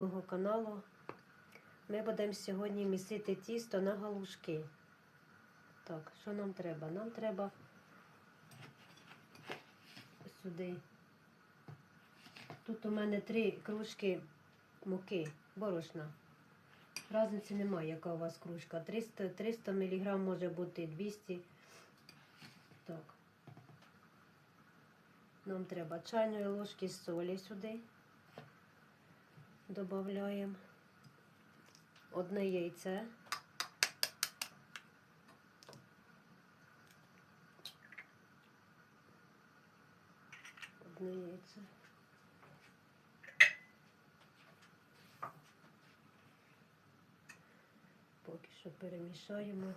мого каналу. Ми будемо сьогодні місити тісто на галушки. Так, що нам треба? Нам треба сюди. Тут у мене три кружки муки, борошна. Разниці немає, яка у вас кружка. 300, 300 мг може бути 200. Так. Нам треба чайної ложки солі сюди. Добавляємо одне яйце. Одне яйце. Поки що перемішаємо.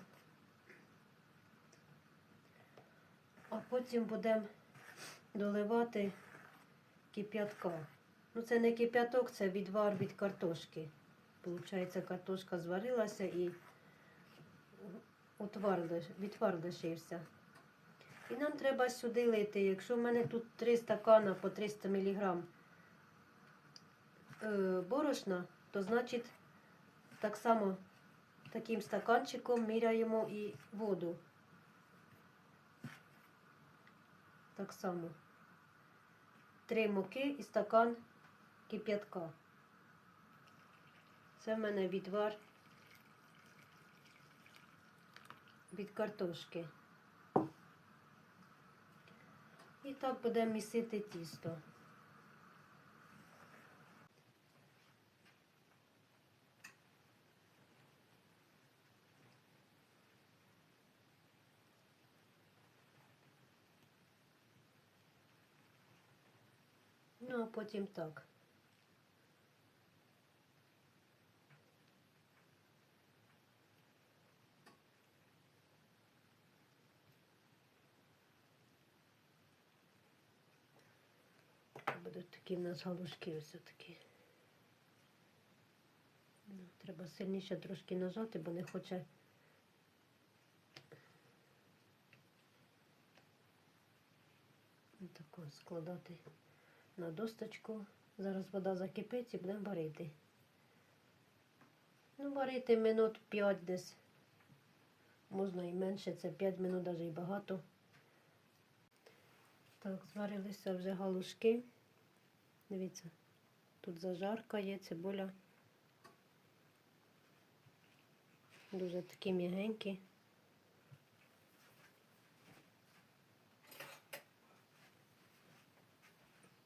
А потім будемо доливати кип'ятка. Ну, це не кип'яток, це відвар від картошки. Получається, картошка зварилася і відвар. І нам треба сюди лити. Якщо в мене тут 3 стакана по 300 мг е, борошна, то значить так само таким стаканчиком міряємо і воду. Так само. Три муки і стакан кип'ятка. Це в мене відвар від картошки. І так будемо місити тісто. Ну, а потім так. Будуть такі в нас галушки ось такі. Ну, Треба сильніше трошки нажати, бо не хоче. Тако складати на досточку. Зараз вода закипить і будемо варити. Ну, варити минут 5 десь. Можна і менше, це 5 минут, навіть і багато. Так, зварилися вже галушки. Дивіться, тут зажарка є, цибуля. Дуже такі м'ягенькі.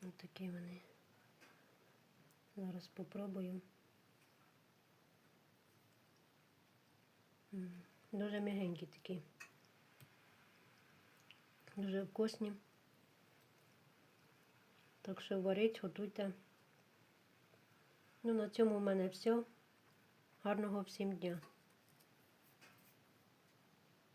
Ось такі вони. Зараз попробую. Дуже м'ягенькі такі. Дуже вкусні. Так що варіть, готуйте. Ну, на цьому в мене все. Гарного всім дня.